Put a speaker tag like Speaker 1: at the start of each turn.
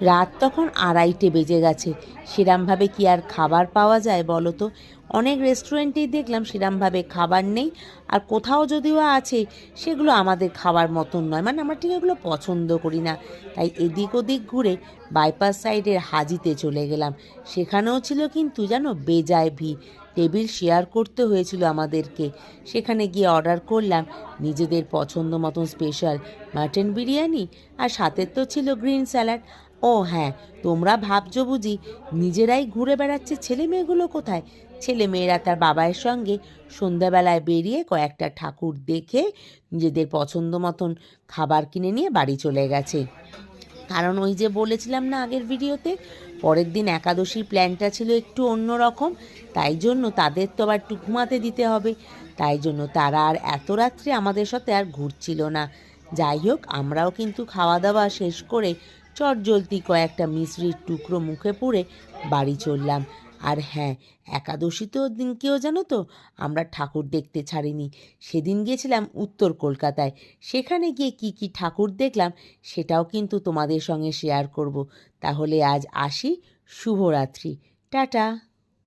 Speaker 1: রাত তখন আড়াইটে বেজে গেছে। সেরামভাবে কি আর খাবার পাওয়া যায় বলো তো? অনেক রেস্টুরেন্টেই দেখলাম সেরামভাবে খাবার নেই। আর কোথাও যদিও আছে, সেগুলো আমাদের খাবার মতন নয়। মানে আমরা ঠিক এগুলো পছন্দ করি না। তাই এদিক ওদিক ঘুরে বাইপাস সাইডের হাজিতে চলে গেলাম। সেখানেও ছিল কিন্তু জানো বেজায় ভিড়। টেবিল শেয়ার করতে হয়েছিল আমাদেরকে। সেখানে গিয়ে অর্ডার করলাম। নিজেদের পছন্দ মতন স্পেশাল মাটন বিরিয়ানি আর সাথে তো ছিল গ্রিন স্যালাড। ও হ্যাঁ তোমরা ভাবছ বুঝি নিজেরাই ঘুরে বেড়াচ্ছে ছেলে মেয়েগুলো কোথায়? ছেলে মেয়েরা তার বাবার সঙ্গে সন্ধ্যাবেলায় বেরিয়ে কয়েকটা ঠাকুর দেখে নিজেদের পছন্দ মতন খাবার কিনে নিয়ে বাড়ি চলে গেছে। কারণ ওই যে বলেছিলাম না আগের ভিডিওতে, পরের দিন একাদশীর প্ল্যানটা ছিল একটু অন্য রকম তাই জন্য তাদের তো আবার একটু ঘুমাতে দিতে হবে। তাই জন্য তারা আর এত রাত্রে আমাদের সাথে আর ঘুরছিল না। যাই হোক, আমরাও কিন্তু খাওয়া দাওয়া শেষ করে চটজলতি কয়েকটা মিশ্রির টুকরো মুখে পুড়ে বাড়ি চললাম। আর হ্যাঁ একাদশী তো দিনকেও জানো তো আমরা ঠাকুর দেখতে ছাড়িনি। সেদিন গেছিলাম উত্তর কলকাতায়। সেখানে গিয়ে কি কি ঠাকুর দেখলাম সেটাও কিন্তু তোমাদের সঙ্গে শেয়ার করব। তাহলে আজ আসি, শুভরাত্রি। টাটা।